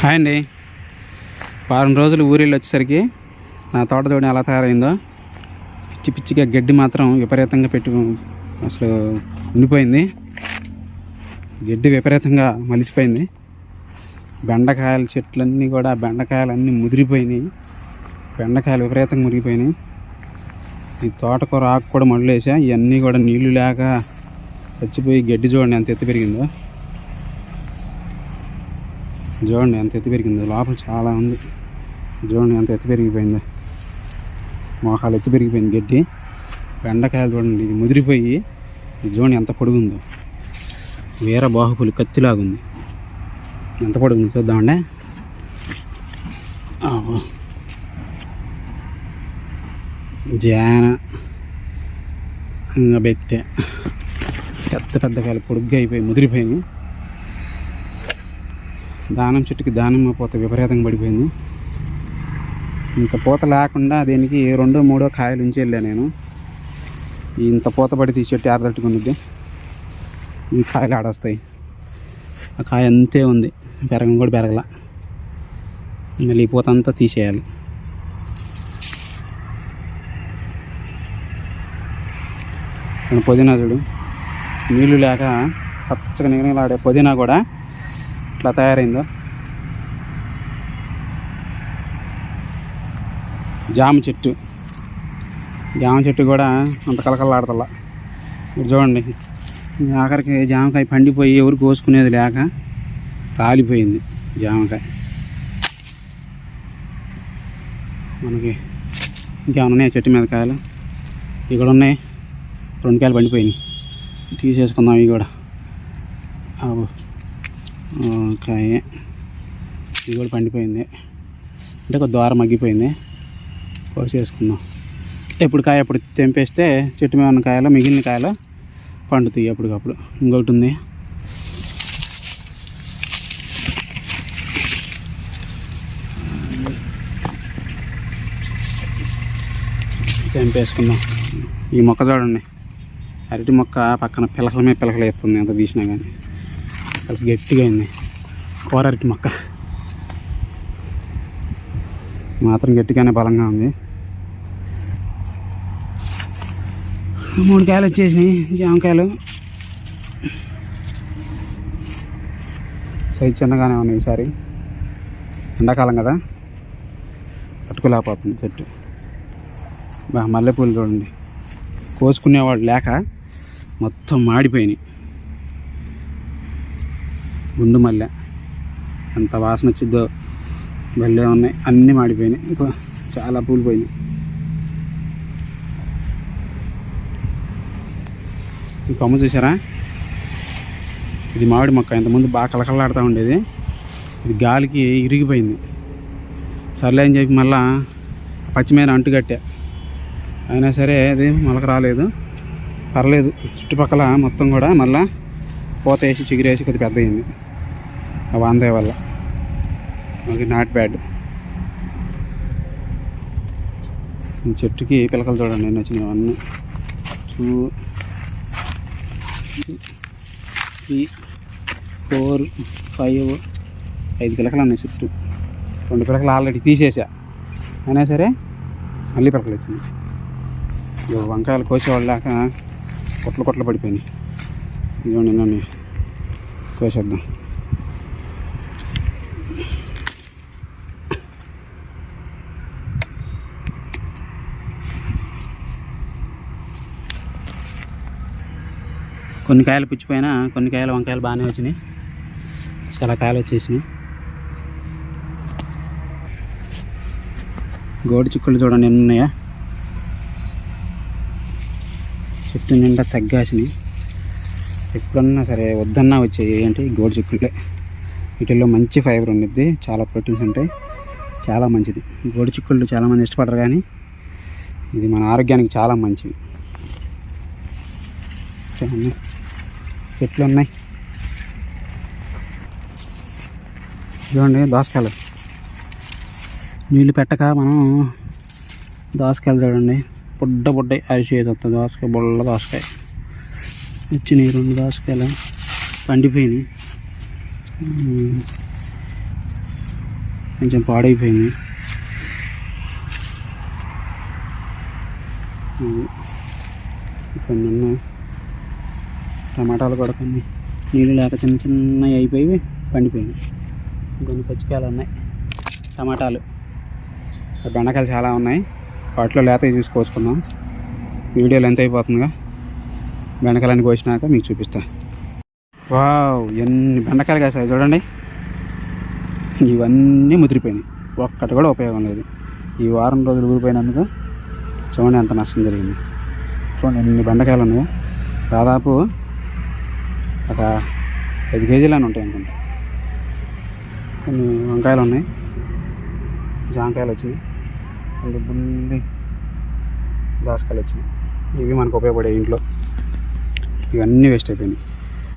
Hi అండి. వారం రోజులు ఊరిళ్ళు వచ్చేసరికి నా తోట చూడని ఎలా తయారైందో పిచ్చి పిచ్చిగా గడ్డి మాత్రం విపరీతంగా పెట్టి అసలు ఉండిపోయింది. గడ్డి విపరీతంగా మలిసిపోయింది. బెండకాయల చెట్లన్నీ కూడా బెండకాయలన్నీ ముదిరిపోయినాయి. బెండకాయలు విపరీతంగా మురిగిపోయినాయి ఈ తోటకూర ఆకు కూడా మళ్ళీ వేసా. ఇవన్నీ కూడా నీళ్ళు లేక చచ్చిపోయి గడ్డి చూడండి ఎంత ఎత్తు పెరిగిందో. చూడండి ఎంత ఎత్తు పెరిగిందో. లోపల చాలా ఉంది. చూడండి ఎంత ఎత్తు పెరిగిపోయిందో. మోకాలు ఎత్తు పెరిగిపోయింది గడ్డి. బెండకాయలు చూడండి ఇది ముదిరిపోయి ఇది చూడండి ఎంత పొడుగుందో. వీర బాహుబలి కత్తిలాగుంది. ఎంత పొడుగుంది చూద్దామండి. జాన. ఇంకా బెత్తె. పెద్ద పెద్ద కాయలు పొడుగ్గా అయిపోయి ముదిరిపోయింది దానం చెట్టుకి దానిమ్మ పూత విపరీతంగా పడిపోయింది. ఇంకా పూత లేకుండా దీనికి రెండో మూడో కాయలు ఉంచి వెళ్ళా నేను. ఇంత పూత పడి తీసి చెట్టు ఆరదట్టుకుంది ఈ కాయలు ఆడొస్తాయి ఆ కాయ అంతే ఉంది. పెరగం కూడా పెరగల. మళ్ళీ ఈ పూత అంతా తీసేయాలి. పుదీనా చూడు నీళ్ళు లేక పచ్చగా నిగనిలాడే పుదీనా కూడా ఎట్లా తయారైందో. జామ చెట్టు. జామ చెట్టు కూడా అంత కలకలాడతల్లా ఇప్పుడు చూడండి ఆఖరికి జామకాయ పండిపోయి ఎవరు కోసుకునేది లేక రాలిపోయింది జామకాయ. మనకి ఇంకేమైనా ఉన్నాయి చెట్టు మీద కాయలు? ఇవి కూడా ఉన్నాయి. రెండు కాయలు పండిపోయినాయి. తీసేసుకుందాం ఇవి కూడా. కాయ. ఇది కూడా పండిపోయింది. అంటే ఒక ద్వారం మగ్గిపోయింది. కోసేసుకుందాం ఎప్పుడు కాయ ఎప్పుడు తెంపేస్తే చెట్టు మీద ఉన్న కాయలు మిగిలిన కాయలు పండుతాయి ఎప్పటికప్పుడు ఇంకొకటి ఉంది. తెంపేసుకుందాం. ఈ మొక్క చూడండి అరటి మొక్క పక్కన పిలకల మీద పిలకలు వేస్తుంది. ఎంత తీసినా కానీ. అసలు గట్టిగా అయింది. కూర మొక్క. మాత్రం గట్టిగానే బలంగా ఉంది. మూడు కాయలు వచ్చేసినాయి జామకాయలు. సైజ్ చిన్నగానే ఉన్నాయి ఈసారి. ఎండాకాలం కదా. పట్టుకోలేకపోతుంది చెట్టు. బాగా మల్లెపూలు చూడండి. కోసుకునేవాడు లేక మొత్తం మాడిపోయినాయి. గుండు మల్లె. ఎంత వాసన వచ్చిద్దో భలే ఉన్నాయి. అన్నీ మాడిపోయినాయి. ఇంకా చాలా పూలు పోయినాయి. ఈ కొమ్మ చూసారా? ఇది మామిడి మొక్క. ఇంతకుముందు బాగా కలకలాడుతూ ఉండేది. ఇది గాలికి ఇరిగిపోయింది. సర్లే అని చెప్పి మళ్ళా పచ్చిమైన అంటుగట్టే. అయినా సరే అది మొలక రాలేదు. పర్లేదు. చుట్టుపక్కల మొత్తం కూడా మళ్ళా పోత వేసి చిగురేసి కొద్ది పెద్ద అయింది వాందే వల్ల. మనకి నాట్ బ్యాడ్. చెట్టుకి పిలకలు చూడండి నేను వచ్చిన అన్నీ టూ త్రీ ఫోర్ ఫైవ్ ఐదు పిలకలు ఉన్నాయి చుట్టూ. రెండు పిలకలు ఆల్రెడీ తీసేసా. అయినా సరే మళ్ళీ పిలకలు వచ్చింది ఇగో వంకాయలు కోసేవాళ్ళు లేక కొట్లు కొట్లు పడిపోయినాయి. ఇదిగోండి నన్ను కోసేద్దాం. కొన్ని కాయలు పుచ్చిపోయినా కొన్ని కాయలు వంకాయలు బాగానే వచ్చినాయి. చాలా కాయలు వచ్చేసినాయి. గోడి చిక్కులు చూడండి ఎన్ని ఉన్నాయా? చెట్టు నిండా తగ్గాసినాయి. ఎప్పుడన్నా సరే వద్దన్నా వచ్చాయి ఏంటి? గోడి చిక్కులే వీటిల్లో మంచి ఫైబర్ ఉండిద్ది చాలా ప్రోటీన్స్ ఉంటాయి చాలా మంచిది. గోడి చిక్కుళ్ళు చాలామంది ఇష్టపడరు కానీ ఇది మన ఆరోగ్యానికి చాలా మంచిది. చూడండి. చెట్లు ఉన్నాయి చూడండి దోసకాయలు. నీళ్ళు పెట్టక మనం దోసకాయలు చూడండి. బుడ్డ బుడ్డ అరిచేది వస్తుంది దోసకాయ బుల్ల దోసకాయ. వచ్చినాయి రెండు దోసకాయలు పండిపోయినాయి. కొంచెం పాడైపోయింది కొన్ని ఉన్నాయి టమాటాలు కూడా కొన్ని నీళ్ళు లేక చిన్న చిన్నవి అయిపోయి పండిపోయింది కొన్ని పచ్చికాయలు ఉన్నాయి టమాటాలు. బెండకాయలు చాలా ఉన్నాయి. వాటిలో లేతవి చూసి కోసుకుందాం. వీడియో ఎంత అయిపోతుందిగా. బెండకాయలన్నీ కోసినాక మీకు చూపిస్తా. వావ్ ఎన్ని బెండకాయలు కాసాయి చూడండి. ఇవన్నీ ముదిరిపోయినాయి. ఒక్కటి కూడా ఉపయోగం లేదు. ఈ వారం రోజులు ఊరిపోయినందుకు చూడండి ఎంత నష్టం జరిగింది. చూడండి ఎన్ని బెండకాయలు ఉన్నాయో. దాదాపు ఒక ఐదు కేజీలు అని ఉంటాయి అనుకుంటా. కొన్ని వంకాయలు ఉన్నాయి. జాంకాయలు వచ్చినాయి. కొన్ని బుల్లి దాసకాయలు వచ్చినాయి. ఇవి మనకు ఉపయోగపడే ఇంట్లో. ఇవన్నీ వేస్ట్ అయిపోయినాయి.